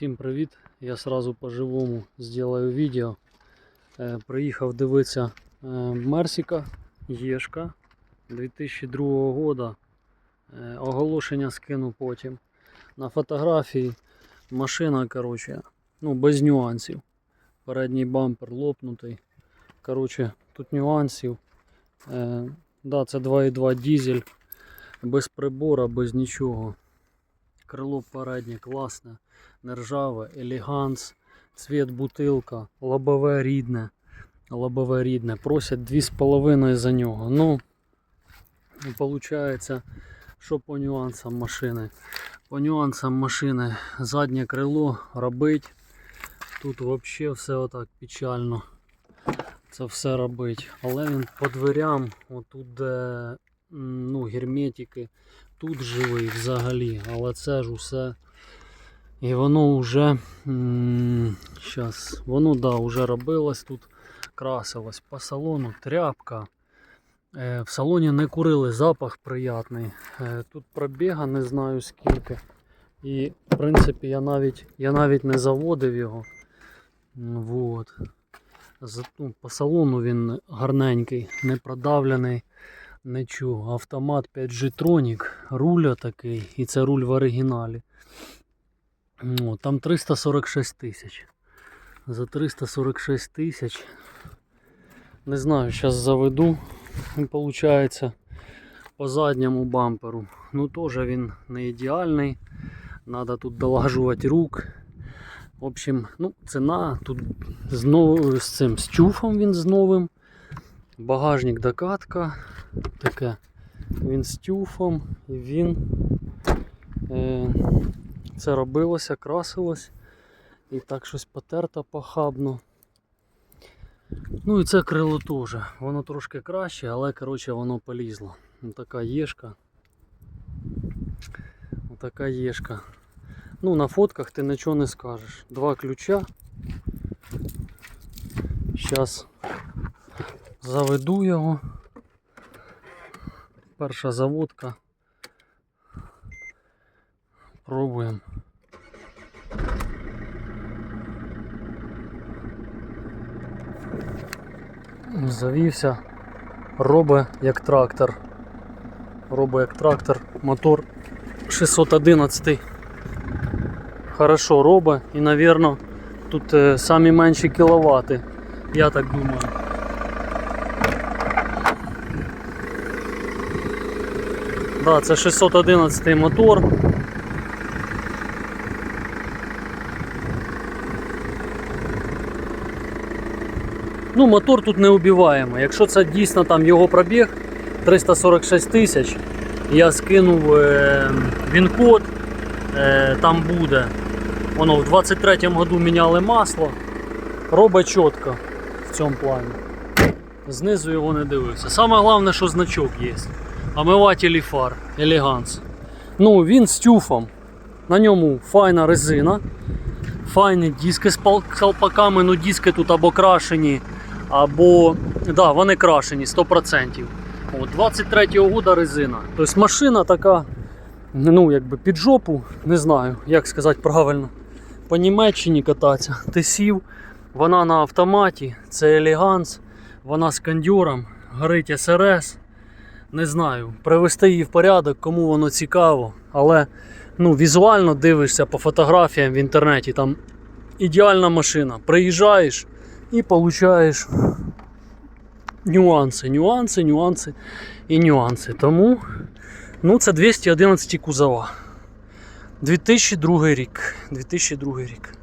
Всім привіт! Я сразу по-живому зроблю відео. Е, Приїхав дивитися е, Мерсіка Єшка 2002 года. Е, Оголошення скину потім. На фотографії машина, короче, ну, без нюансів. Передній бампер лопнутий. Короче, тут нюансів. Да, це 2.2 дизель. Без прибора, без нічого. Крило переднє класне не ржаве, елеганс, цвіт бутилка, лобове рідне. Лобове рідне. Просять 2,5 за нього. Ну, виходить, що по нюансам машини. По нюансам машини заднє крило робить. Тут взагалі все отак печально. Це все робить. Але він по дверям, отут де ну, герметики, тут живий взагалі. Але це ж усе. І воно вже зараз, воно да, вже робилось тут, красилось по салону, тряпка. Е, в салоні не курили, запах приятний. Е, тут пробіга не знаю скільки. І в принципі я навіть, я навіть не заводив його. Вот. Ну, По салону він гарненький, не продавлений, нічого. Автомат 5G Tronic, руля такий, і це руль в оригіналі. Ну, там 346 тисяч. За 346 тисяч. Не знаю, зараз заведу. Виходить, по задньому бамперу. Ну теж він не ідеальний. Надо тут долажувати рук. В общем, ну, ціна тут з, з цим з тюфом він з новим. Багажник докатка. Таке. Він з тюфом і він. Е... Це робилося, красилось. І так щось потерто похабно. Ну і це крило теж. Воно трошки краще, але коротше воно полізло. Така єшка. Така єшка. Ну на фотках ти нічого не скажеш. Два ключа. Зараз заведу його. Перша заводка. Пробуємо. Завівся, робить як трактор. Робить як трактор, мотор 611. Хорошо робить і, мабуть, тут е, самі менші кіловати. Я так думаю. Да, це 611 мотор. Ну, мотор тут не убиваємий. Якщо це дійсно там його пробіг 346 тисяч, я скинув е, він-код, е, там буде. Воно в 23-му году міняли масло. Робить чітко в цьому плані. Знизу його не дивився. Саме головне, що значок є. Омивателі фар, елеганс. Ну, він з тюфом. На ньому файна резина. Файні диски з колпаками, ну диски тут або крашені, або. Да, вони крашені 100%. 23-го года резина. Тобто машина така, ну, якби під жопу, не знаю, як сказати правильно. По Німеччині кататися. Ти сів, вона на автоматі, це елеганс, вона з кондюром, горить СРС. Не знаю, привести її в порядок, кому воно цікаво, але ну, візуально дивишся по фотографіям в інтернеті, там ідеальна машина. Приїжджаєш і получаєш нюанси, нюанси, нюанси і нюанси. Тому ну, це 211 кузова. 2002 рік. 2002 рік.